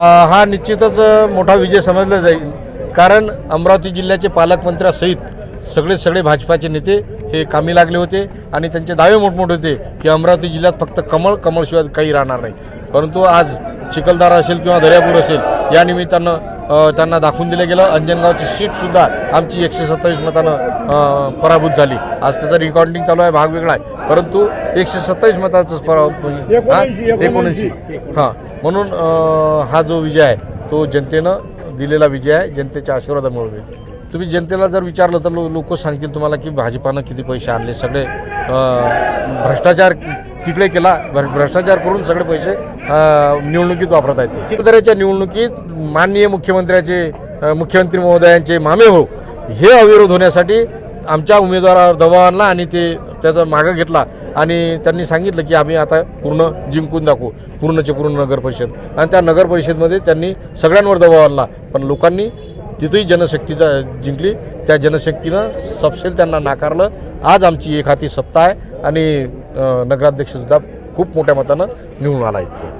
हा निश्चितच मोठा विजय समजला जाईल. कारण अमरावती जिल्ह्याचे पालकमंत्र्यासहित सगळे सगळे भाजपाचे नेते हे कामी लागले होते आणि त्यांचे दावे मोठमोठे होते की अमरावती जिल्ह्यात फक्त कमळ कमळशिवाय काही राहणार नाही. परंतु आज चिखलदारा असेल किंवा दर्यापूर असेल या निमित्तानं त्यांना दाखवून दिलं गेलं. अंजनगावची सीटसुद्धा आमची एकशे सत्तावीस मतानं पराभूत झाली. आज त्याचं रेकॉर्डिंग चालू आहे भाग वेगळा आहे. परंतु एकशे सत्तावीस मताचं परा- हा? एकोणऐंशी. हां. म्हणून हा जो विजय आहे तो जनतेनं दिलेला विजय आहे जनतेच्या आशीर्वादामुळे तुम्ही जनतेला जर विचारलं तर लोक सांगतील तुम्हाला की भाजपानं किती पैसे आणले सगळे भ्रष्टाचार तिकडे केला. भ्र- भ्रष्टाचार करून सगळे पैसे निवडणुकीत वापरत आहेत ते. चिखलदऱ्याच्या निवडणुकीत माननीय मुख्यमंत्र्याचे मुख्यमंत्री महोदयांचे मामे हो हे अविरोध होण्यासाठी आमच्या उमेदवारावर दबाव आणला आणि ते त्याचा मागं घेतला. आणि त्यांनी सांगितलं की आम्ही आता पूर्ण जिंकून दाखवू. पूर्णचे पूर्ण नगर परिषद आणि त्या नगर परिषदमध्ये त्यांनी सगळ्यांवर दबाव आणला. पण लोकांनी तिथेही जनशक्तीचा जिंकली. त्या जनशक्तीनं सपशेल त्यांना नाकारलं. आज आमची एक हाती सत्ता आहे आणि नगराध्यक्षसुद्धा खूप मोठ्या मतानं निवडून आला आहे.